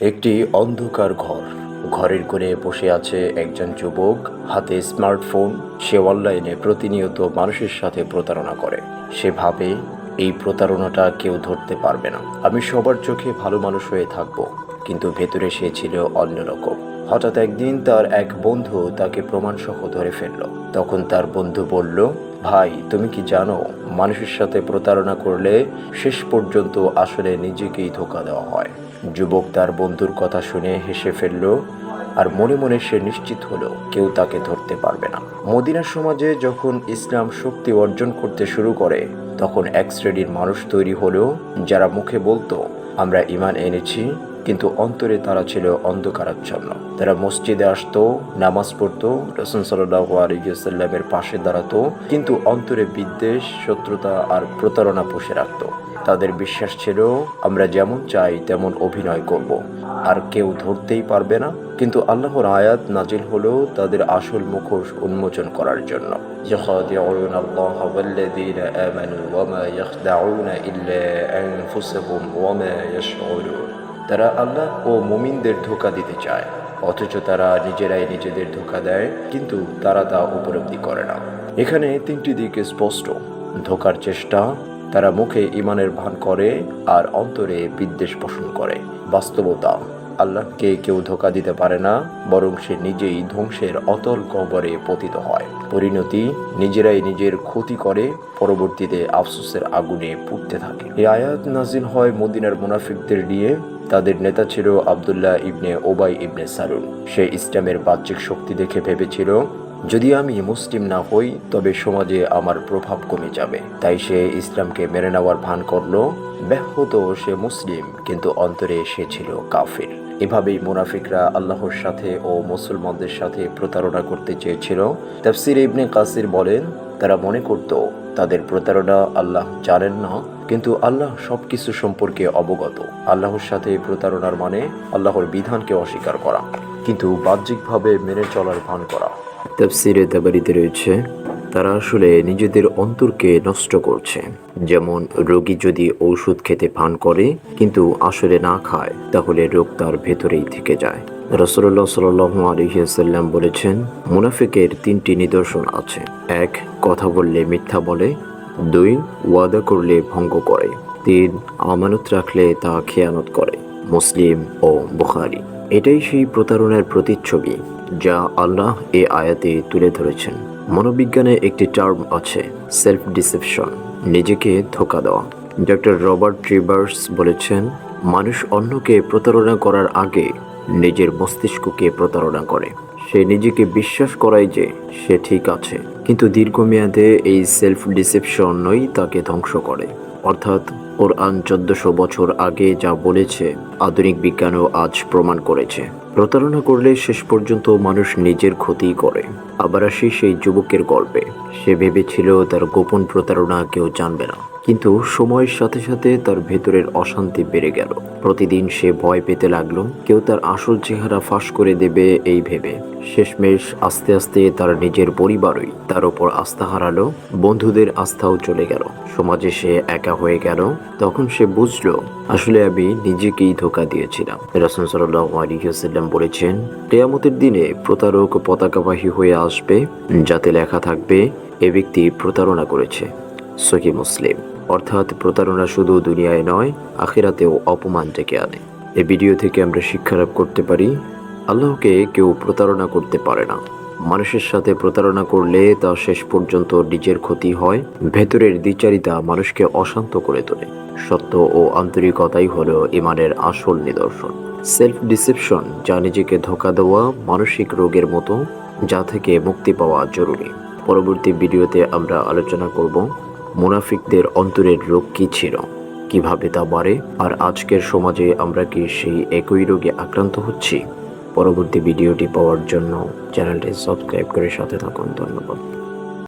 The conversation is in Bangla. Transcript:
একটি অন্ধকার ঘর। ঘরের কোণে বসে আছে একজন যুবক, হাতে স্মার্টফোন, সে অনলাইনে প্রতিনিয়ত মানুষের সাথে প্রতারণা করে। সে ভাবে, এই প্রতারণাটা কেউ ধরতে পারবে না। আমি সবার চোখে ভালো মানুষ হয়ে থাকব, কিন্তু ভেতরে সে ছিল অন্যরকম। হঠাৎ একদিন তার এক বন্ধু তাকে প্রমাণসহ ধরে ফেলল। তখন তার বন্ধু বলল ভাই, তুমি কি জানো, মানুষের সাথে প্রতারণা করলে শেষ পর্যন্ত আসলে নিজেকেই ধোকা দেওয়া হয়। যুবক তার বন্ধুর কথা শুনে হেসে ফেলল আর মনে মনে সে নিশ্চিত হলো কেউ তাকে ধরতে পারবে না। মদিনার সমাজে যখন ইসলাম শক্তি অর্জন করতে শুরু করে, তখন এক শ্রেণির মানুষ তৈরি হলেও যারা মুখে বলতো, আমরা ইমান এনেছি কিন্তু অন্তরে তারা ছিল অন্ধকারাচ্ছন্ন তারা মসজিদে আসতো নামাজ পড়তো রসুন সাল্লাহ আলিয়াল্লামের পাশে দাঁড়াতো কিন্তু অন্তরে বিদ্বেষ শত্রুতা আর প্রতারণা পুষে রাখতো তাদের বিশ্বাস ছিল আমরা যেমন চাই তেমন অভিনয় করব। আর কেউ ধরতেই পারবে না কিন্তু আল্লাহর আয়াত নাজিল হলো তাদের আসল মুখোশ উন্মোচন করার জন্য يخادعون الله والذين آمنوا وما يخدعون إلا أنفسهم وما يشعرون তারা আল্লাহ ও মুমিনদের ধোকা দিতে চায়, অথচ তারা নিজেরাই নিজেদের ধোকা দেয়, কিন্তু তারা তা উপলব্ধি করে না। এখানে তিনটি দিক স্পষ্ট। ধোকার চেষ্টা, তারা মুখে ইমানের ভান করে, আর অন্তরে বিদ্বেষ পোষণ করে। বাস্তবতা, আল্লাহকে কেউ ধোকা দিতে পারে না, বরং সে নিজেই ধ্বংসের অতল কবরে পতিত হয়। পরিণতি, নিজেরাই নিজের ক্ষতি করে, পরবর্তীতে আফসোসের আগুনে পুড়তে থাকে। এই আয়াত নাজিল হয় মদিনার মুনাফিকদের নিয়ে। তাদের নেতা ছিল আবদুল্লাহ ইবনে ওবাই ইবনে সারুন সে ইসলামের বাহ্যিক শক্তি দেখে ভেবেছিল, যদি আমি মুসলিম না হই, তবে সমাজে আমার প্রভাব কমে যাবে। তাই সে ইসলামকে মেনে নেওয়ার ভান করল। ব্যাহত সে মুসলিম, কিন্তু অন্তরে সে ছিল কাফির। এভাবেই মুনাফিকরা আল্লাহর সাথে ও মুসলমানদের সাথে প্রতারণা করতে চেয়েছিল। তাফসির ইবনে কাসির বলেন তারা মনে করত, তাদের প্রতারণা আল্লাহ জানেন না, কিন্তু আল্লাহ সবকিছু সম্পর্কে অবগত। আল্লাহর সাথে প্রতারণার মানে আল্লাহর বিধানকে অস্বীকার করা, কিন্তু বাহ্যিকভাবে মেনে চলার ভান করা। তাফসিরে তাবারিতে রয়েছে, তারা আসলে নিজেদের অন্তরকে নষ্ট করছে। যেমন, রোগী যদি ঔষধ খেতে ভান করে, কিন্তু আসলে না খায়, তাহলে রোগ তার ভেতরেই থেকে যায়। রসল্লাহ সাল আলহিহাল্লাম বলেছেন, মুনাফিকের তিনটি নিদর্শন আছে। এক, কথা বললে মিথ্যা বলে। দুই, ওয়াদা করলে ভঙ্গ করে। তিন, আমানত রাখলে তা খেয়ানত করে। মুসলিম ও বুখারি। এটাই সেই প্রতারণার প্রতিচ্ছবি যা আল্লাহ এ আয়াতে তুলে ধরেছেন। মনোবিজ্ঞানে একটি টার্ম আছে সেলফ ডিসেপশন নিজেকে ধোকা দেওয়া। ডক্টর রবার্ট ট্রিবার্স বলেছেন, মানুষ অন্যকে প্রতারণা করার আগে নিজের মস্তিষ্ককে প্রতারণা করে। সে নিজেকে বিশ্বাস করায় যে সে ঠিক আছে। কিন্তু দীর্ঘমেয়াদে এই সেলফ ডিসেপশনই তাকে ধ্বংস করে। অর্থাৎ কোরআন চোদ্দশো বছর আগে যা বলেছে, আধুনিক বিজ্ঞানও আজ প্রমাণ করেছে। প্রতারণা করলে শেষ পর্যন্ত মানুষ নিজের ক্ষতি করে। আবার আসি সেই যুবকের গল্পে। সে ভেবেছিল তার গোপন প্রতারণা কেউ জানবে না। কিন্তু সময়ের সাথে সাথে তার ভেতরের অশান্তি বেড়ে গেল। প্রতিদিন সে ভয় পেতে লাগল, কেউ তার আসল চেহারা ফাঁস করে দেবে এই ভেবে। শেষমেশ আস্তে আস্তে তার নিজের পরিবারই তার ওপর আস্থা হারালো, বন্ধুদের আস্থাও চলে গেল। সমাজে সে একা হয়ে গেল, তখন সে বুঝলো, আসলে আমি নিজেকেই ধোকা দিয়েছিলাম। রাসুল সাল্লাম বলেছেন, কেয়ামতের দিনে প্রতারক পতাকাবাহী হয়ে আসবে, যাতে লেখা থাকবে, এ ব্যক্তি প্রতারণা করেছে। সহি মুসলিম। অর্থাৎ প্রতারণা শুধু দুনিয়ায় নয়, আখিরাতেও অপমান ডেকে আনে। এই ভিডিও থেকে আমরা শিক্ষা লাভ করতে পারি, আল্লাহকে কেউ প্রতারণা করতে পারে না। মানুষের সাথে প্রতারণা করলে তা শেষ পর্যন্ত নিজের ক্ষতি হয়, ভেতরের দ্বিচারিতা মানুষকে অশান্ত করে তোলে। সত্য ও আন্তরিকতাই হলো ইমানের আসল নিদর্শন। সেলফ ডিসেপশন যা নিজেকে ধোকা দেওয়া মানসিক রোগের মতো, যা থেকে মুক্তি পাওয়া জরুরি। পরবর্তী ভিডিওতে আমরা আলোচনা করব মুনাফিকদের অন্তরের রোগ কী ছিল? কীভাবে তা বাড়ে? আর আজকের সমাজে আমরা কি সেই একই রোগে আক্রান্ত হচ্ছি? পরবর্তী ভিডিওটি পাওয়ার জন্য চ্যানেলটি সাবস্ক্রাইব করে সাথে থাকুন। ধন্যবাদ।